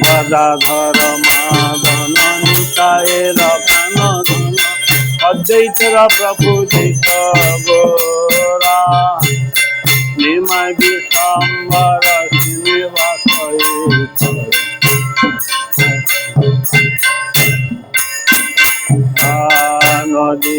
গদাধর মাদন নিতায়ের প্রাণ ধন অদ্বৈতর প্রভু গোরা নিমায় বিশ্বম্বর শ্রীনিবাস নদী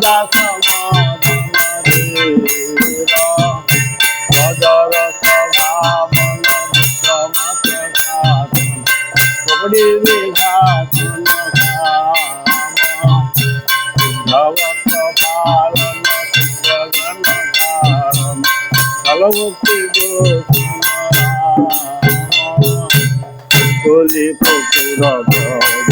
সাধন কবড়ি বিঘাতন কাম ভক্ত কলি পুকুর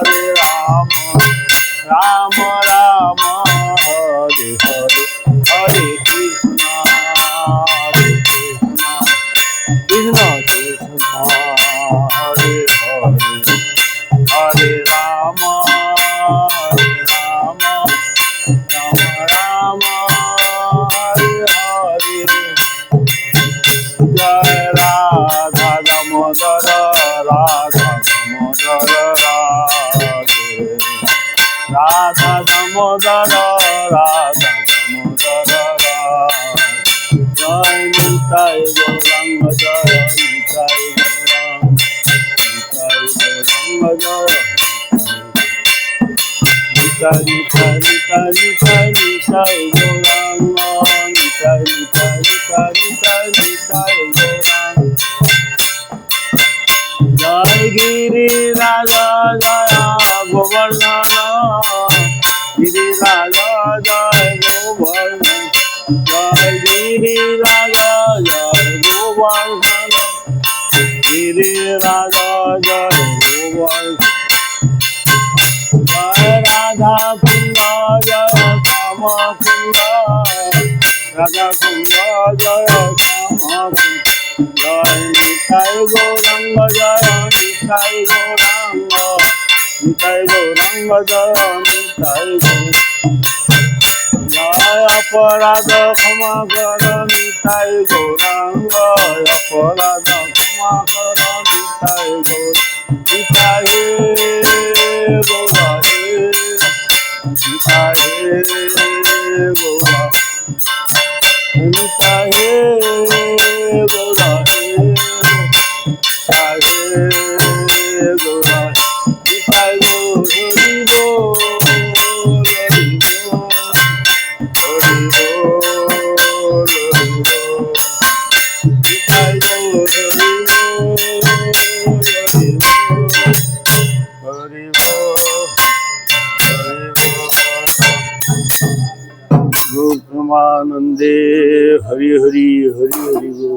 রাধা দামোদর রাধা দামোদর রাধে রাজা জয় গোবর্ধন গিরি রাজা জয় গোবর্ধন রাধা কুন্দ জয় শ্যাম কুন্দ রাধা কুন্দ জয় শ্যাম কুন্দ জয় নিতাই গৌরাঙ্গ জয় নিতাই গৌরাঙ্গ নিতাই গৌরাঙ্গ জয় নিতাই গৌরাঙ্গ অপরাধ ক্ষমা কর নিতাই গৌরাঙ্গ। অপরাধ ক্ষমা কর নিতাই গৌর પ્રમાનંદે હરિ હરિ હરિ હરિ ગો